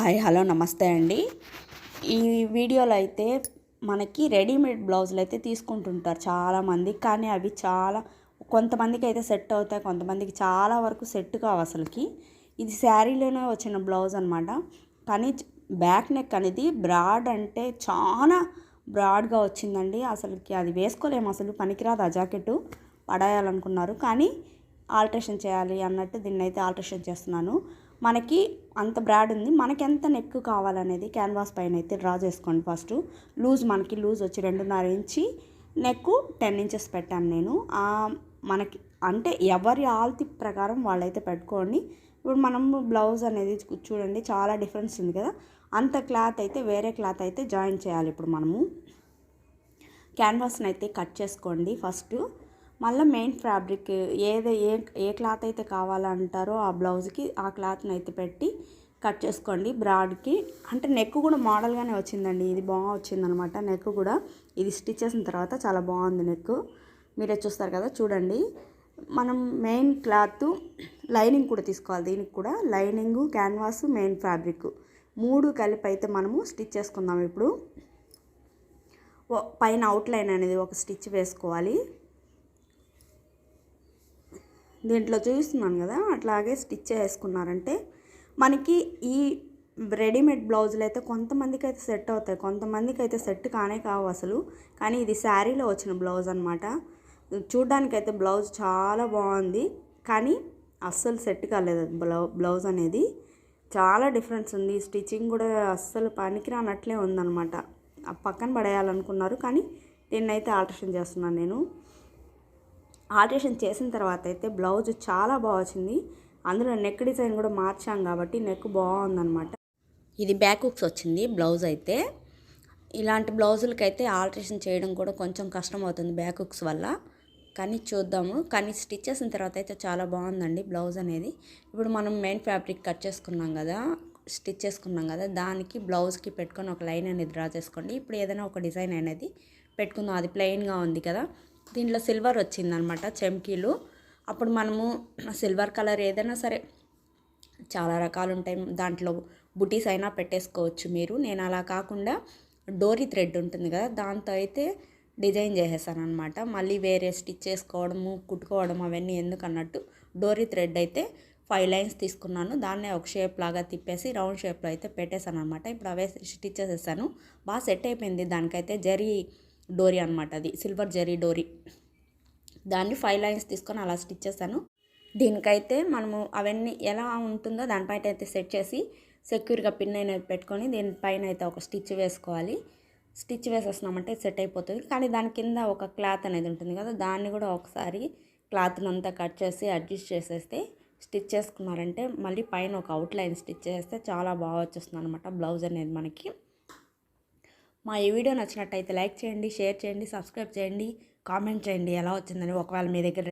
Hi hello నమస్తే అండి. ఈ వీడియోలో అయితే మనకి రెడీమేడ్ బ్లౌజులు అయితే తీసుకుంటుంటారు చాలామంది. కానీ అవి చాలా కొంతమందికి అయితే సెట్ అవుతాయి కొంతమందికి చాలా వరకు సెట్ కావు అసలుకి. ఇది శారీలోనే వచ్చిన బ్లౌజ్ అనమాట కానీ బ్యాక్ నెక్ అనేది బ్రాడ్ అంటే చాలా బ్రాడ్గా వచ్చిందండి. అసలుకి అది వేసుకోలేము అసలు పనికిరాదు ఆ జాకెట్ పడేయాలనుకున్నారు. కానీ ఆల్ట్రేషన్ చేయాలి అన్నట్టు దీన్ని అయితే ఆల్ట్రేషన్ చేస్తున్నాను. మనకి అంత బ్రాడ్ ఉంది. మనకి ఎంత నెక్ కావాలనేది క్యాన్వాస్ పైన అయితే డ్రా చేసుకోండి ఫస్ట్. లూజ్ మనకి లూజ్ వచ్చి రెండున్నర ఇంచి నెక్ టెన్ ఇంచెస్ పెట్టాను నేను. మనకి అంటే ఎవరి ఆల్తి ప్రకారం వాళ్ళైతే పెట్టుకోండి. ఇప్పుడు మనం బ్లౌజ్ అనేది చూడండి చాలా డిఫరెన్స్ ఉంది కదా. అంత క్లాత్ అయితే వేరే క్లాత్ అయితే జాయిన్ చేయాలి ఇప్పుడు మనము. క్యాన్వాస్ని అయితే కట్ చేసుకోండి ఫస్ట్. మళ్ళీ మెయిన్ ఫ్యాబ్రిక్ ఏది ఏ ఏ క్లాత్ అయితే కావాలంటారో ఆ బ్లౌజ్కి ఆ క్లాత్ని అయితే పెట్టి కట్ చేసుకోండి. బ్రాడ్కి అంటే నెక్ కూడా మోడల్గానే వచ్చిందండి. ఇది బాగా వచ్చిందనమాట నెక్ కూడా. ఇది స్టిచ్ చేసిన తర్వాత చాలా బాగుంది నెక్. మీరే చూస్తారు కదా చూడండి. మనం మెయిన్ క్లాత్ లైనింగ్ కూడా తీసుకోవాలి దీనికి కూడా. Lining canvas main fabric. మూడు కలిపి అయితే మనము స్టిచ్ చేసుకుందాం ఇప్పుడు. పైన అవుట్లైన్ అనేది ఒక స్టిచ్ వేసుకోవాలి. దీంట్లో చూస్తున్నాను కదా అట్లాగే స్టిచ్ చేసుకున్నారంటే మనకి ఈ రెడీమేడ్ బ్లౌజులు అయితే కొంతమందికి అయితే సెట్ అవుతాయి కొంతమందికి అయితే సెట్ కానే కావు అసలు. కానీ ఇది శారీలో వచ్చిన బ్లౌజ్ అనమాట చూడ్డానికైతే బ్లౌజ్ చాలా బాగుంది కానీ అస్సలు సెట్ కాలేదు బ్లౌ బ్లౌజ్ అనేది. చాలా డిఫరెన్స్ ఉంది స్టిచ్చింగ్ కూడా అస్సలు పనికిరానట్లే ఉందన్నమాట. పక్కన పడేయాలనుకున్నారు కానీ దీన్నైతే ఆల్టరేషన్ చేస్తున్నాను నేను. ఆల్ట్రేషన్ చేసిన తర్వాత అయితే బ్లౌజ్ చాలా బాగా వచ్చింది. అందులో నెక్ డిజైన్ కూడా మార్చాం కాబట్టి నెక్ బాగుందనమాట ఇది బ్యాక్ హుక్స్ వచ్చింది బ్లౌజ్ అయితే. ఇలాంటి బ్లౌజులకి అయితే ఆల్ట్రేషన్ చేయడం కూడా కొంచెం కష్టం అవుతుంది బ్యాక్ హుక్స్ వల్ల. కానీ చూద్దాము. కానీ స్టిచ్ చేసిన తర్వాత అయితే చాలా బాగుందండి బ్లౌజ్ అనేది. ఇప్పుడు మనం మెయిన్ ఫ్యాబ్రిక్ కట్ చేసుకున్నాం కదా స్టిచ్ చేసుకున్నాం కదా దానికి బ్లౌజ్కి పెట్టుకొని ఒక లైన్ అనేది డ్రా చేసుకోండి. ఇప్పుడు ఏదైనా ఒక డిజైన్ అనేది పెట్టుకుందాం. అది ప్లెయిన్గా ఉంది కదా. దీంట్లో సిల్వర్ వచ్చిందనమాట చెంకీలు అప్పుడు మనము సిల్వర్ కలర్ ఏదైనా సరే చాలా రకాలు ఉంటాయి. దాంట్లో బుటీస్ అయినా పెట్టేసుకోవచ్చు మీరు. నేను అలా కాకుండా డోరీ థ్రెడ్ ఉంటుంది కదా దాంతో అయితే డిజైన్ చేసేసాను అనమాట మళ్ళీ వేరే స్టిచ్ చేసుకోవడము కుట్టుకోవడం అవన్నీ ఎందుకు అన్నట్టు డోరీ థ్రెడ్ అయితే ఫైవ్ లైన్స్ తీసుకున్నాను. దాన్నే ఒక షేప్ లాగా తిప్పేసి రౌండ్ షేప్లో అయితే పెట్టేశాను అనమాట ఇప్పుడు అవే స్టిచ్ చేసేసాను బాగా సెట్ అయిపోయింది. దానికైతే జరీ డోరీ అనమాట అది సిల్వర్ జరీ డోరీ. దాన్ని ఫైవ్ లైన్స్ తీసుకొని అలా స్టిచ్ చేశాను. దీనికైతే మనము అవన్నీ ఎలా ఉంటుందో దానిపైన అయితే సెట్ చేసి సెక్యూర్గా పిన్ అయిన పెట్టుకొని దీనిపైన అయితే ఒక స్టిచ్ వేసుకోవాలి. స్టిచ్ వేసేస్తున్నామంటే సెట్ అయిపోతుంది. కానీ దాని కింద ఒక క్లాత్ అనేది ఉంటుంది కదా దాన్ని కూడా ఒకసారి క్లాత్ని అంతా కట్ చేసి అడ్జస్ట్ చేసేస్తే స్టిచ్ చేసుకున్నారంటే మళ్ళీ పైన ఒక అవుట్లైన్ స్టిచ్ చేస్తే చాలా బాగా వచ్చేస్తుంది అనమాట బ్లౌజ్ అనేది మనకి. మా ఈ వీడియో నచ్చినట్టయితే లైక్ చేయండి షేర్ చేయండి సబ్స్క్రైబ్ చేయండి కామెంట్ చేయండి. ఎలా వచ్చిందని ఒకవేళ మీ దగ్గర